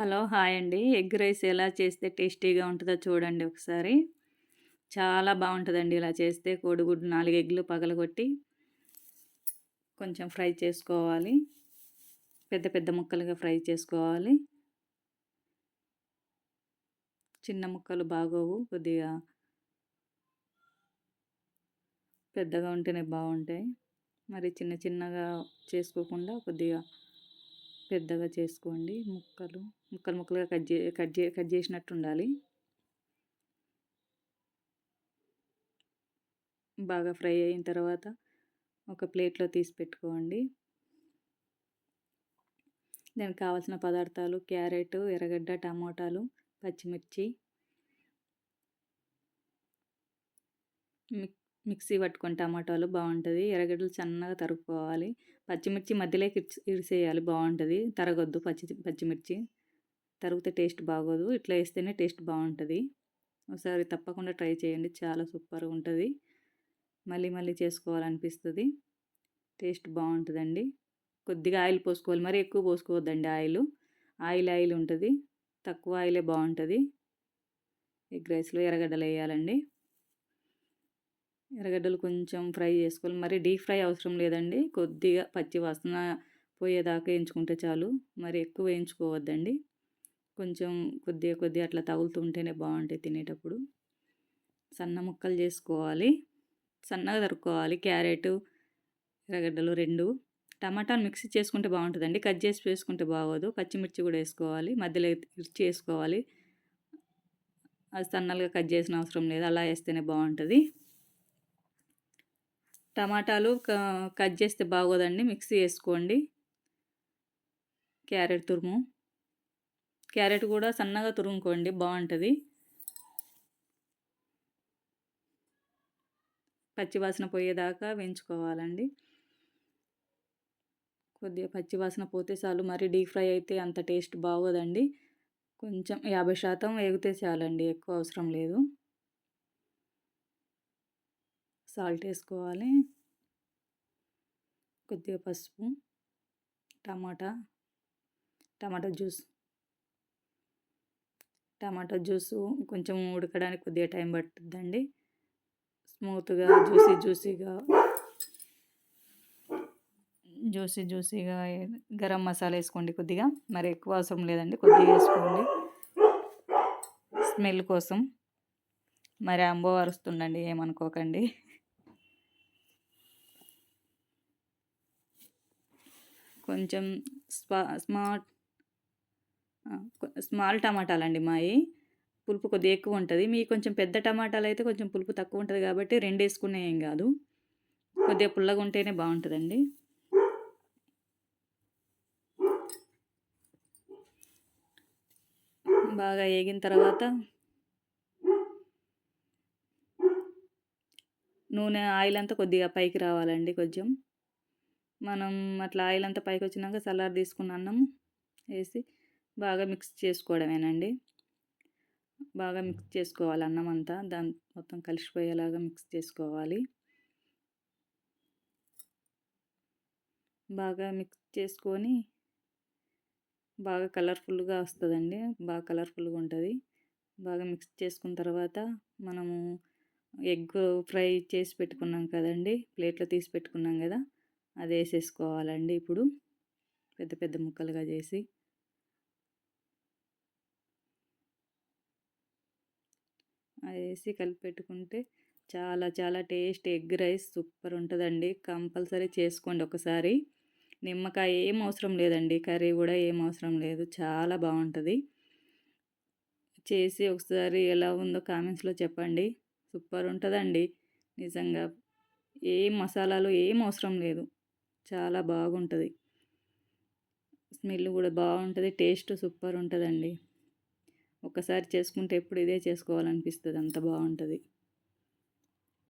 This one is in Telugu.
హలో హాయ్ అండి. ఎగ్ రైస్ ఎలా చేస్తే టేస్టీగా ఉంటుందో చూడండి ఒకసారి. చాలా బాగుంటుందండి ఇలా చేస్తే. కోడిగుడ్డు నాలుగు ఎగ్లు పగలగొట్టి కొంచెం ఫ్రై చేసుకోవాలి. పెద్ద పెద్ద ముక్కలుగా ఫ్రై చేసుకోవాలి. చిన్న ముక్కలు బాగోవు కొద్దిగా. పెద్దగా ఉంటేనే బాగుంటాయి. మరి చిన్న చిన్నగా చేసుకోకుండా కొద్దిగా పెద్దగా చేసుకోండి. ముక్కలు ముక్కలు ముక్కలుగా కట్ చే కట్ చే కట్ చేసినట్టు ఉండాలి. బాగా ఫ్రై అయిన తర్వాత ఒక ప్లేట్లో తీసి పెట్టుకోండి. దానికి కావాల్సిన పదార్థాలు క్యారెట్ ఎర్రగడ్డ టమోటాలు పచ్చిమిర్చి మిక్సీ పట్టుకొని టమాటాలు బాగుంటుంది. ఎర్రగడ్డలు సన్నగా తరుక్కోవాలి. పచ్చిమిర్చి మధ్యలోకి ఇరిసేయాలి. బాగుంటుంది. తరగొద్దు పచ్చి పచ్చిమిర్చి. తరిగితే టేస్ట్ బాగోదు. ఇట్లా వేస్తేనే టేస్ట్ బాగుంటుంది. ఒకసారి తప్పకుండా ట్రై చేయండి. చాలా సూపర్గా ఉంటుంది. మళ్ళీ మళ్ళీ చేసుకోవాలనిపిస్తుంది. టేస్ట్ బాగుంటుందండి. కొద్దిగా ఆయిల్ పోసుకోవాలి. మరి ఎక్కువ పోసుకోవద్దండి ఆయిల్. ఆయిల్ ఆయిల్ ఉంటుంది. తక్కువ ఆయిలే బాగుంటుంది. ఎగ్ రైస్లో ఎర్రగడ్డలు వేయాలండి. ఎర్రగడ్డలు కొంచెం ఫ్రై చేసుకోవాలి. మరి డీప్ ఫ్రై అవసరం లేదండి. కొద్దిగా పచ్చి వాసన పోయేదాకా వేయించుకుంటే చాలు. మరి ఎక్కువ వేయించుకోవద్దండి. కొంచెం కొద్దిగా కొద్దిగా అట్లా తగులుతుంటేనే బాగుంటాయి తినేటప్పుడు. సన్న ముక్కలు చేసుకోవాలి. సన్నగా తరుక్కోవాలి. క్యారెట్ ఎర్రగడ్డలు రెండు. టమాటాలు మిక్సీ చేసుకుంటే బాగుంటుందండి. కట్ చేసి వేసుకుంటే బాగోదు. పచ్చిమిర్చి కూడా వేసుకోవాలి. మధ్యలో ఇచ్చి వేసుకోవాలి అది సన్నలుగా కట్ చేసిన అవసరం లేదు. అలా వేస్తేనే బాగుంటుంది. టమాటాలు కట్ చేస్తే బాగోదండి. మిక్సీ వేసుకోండి. క్యారెట్ తురుము. క్యారెట్ కూడా సన్నగా తురుముకోండి. బాగుంటుంది. పచ్చివాసన పోయేదాకా వేయించుకోవాలండి. కొద్దిగా పచ్చివాసన పోతే చాలు. మరి డీప్ ఫ్రై అయితే అంత టేస్ట్ బాగోదండి. కొంచెం యాభై శాతం వేగితే చాలండి. ఎక్కువ అవసరం లేదు. సాల్ట్ వేసుకోవాలి. కొద్దిగా పసుపు టమాటా టమాటా జ్యూస్. టమాటా జ్యూసు కొంచెం ఉడకడానికి కొద్దిగా టైం పట్టుద్దండి స్మూత్గా జ్యూసీ జ్యూసీగా జ్యూసీ జ్యూసీగా గరం మసాలా వేసుకోండి కొద్దిగా. మరి ఎక్కువ అవసరం లేదండి కొద్దిగా వేసుకోండి. స్మెల్ కోసం. మరి అంబో అరుస్తుండండి ఏమనుకోకండి. కొంచెం స్పా స్మార్ట్ స్మాల్ టమాటాలు అండి మావి పులుపు కొద్దిగా ఎక్కువ ఉంటుంది. మీ కొంచెం పెద్ద టమాటాలు అయితే కొంచెం పులుపు తక్కువ ఉంటుంది కాబట్టి రెండు వేసుకునే ఏం కాదు. కొద్దిగా పుల్లగా ఉంటేనే బాగుంటుందండి. బాగా వేగిన తర్వాత నూనె ఆయిల్ అంతా కొద్దిగా పైకి రావాలండి కొంచెం. మనం అట్లా ఆయిల్ అంతా పైకి వచ్చినాక సలాడ్ తీసుకున్న అన్నం వేసి బాగా మిక్స్ చేసుకోవడమేనండి. బాగా మిక్స్ చేసుకోవాలి అన్నం అంతా. దాని మొత్తం కలిసిపోయేలాగా మిక్స్ చేసుకోవాలి. బాగా మిక్స్ చేసుకొని బాగా కలర్ఫుల్గా వస్తుందండి. బాగా కలర్ఫుల్గా ఉంటుంది. బాగా మిక్స్ చేసుకున్న తర్వాత మనము ఎగ్ ఫ్రై చేసి పెట్టుకున్నాం కదండి. ప్లేట్లో తీసి పెట్టుకున్నాం కదా. అది వేసేసుకోవాలండి ఇప్పుడు. పెద్ద పెద్ద ముక్కలుగా చేసి. అది వేసి కలిపి పెట్టుకుంటే చాలా చాలా టేస్ట్ ఎగ్ రైస్ సూపర్ ఉంటుందండి. కంపల్సరీ చేసుకోండి ఒకసారి. నిమ్మకాయ ఏం అవసరం లేదండి. కర్రీ కూడా ఏం అవసరం లేదు. చాలా బాగుంటుంది. చేసి ఒకసారి ఎలా ఉందో కామెంట్స్లో చెప్పండి. సూపర్ ఉంటుందండి. నిజంగా ఏం మసాలాలు ఏం అవసరం లేదు. చాలా బాగుంటుంది. స్మెల్ కూడా బాగుంటుంది టేస్ట్ సూపర్ ఉంటుందండి. ఒకసారి చేసుకుంటే ఎప్పుడు ఇదే చేసుకోవాలనిపిస్తుంది అంత బాగుంటుంది.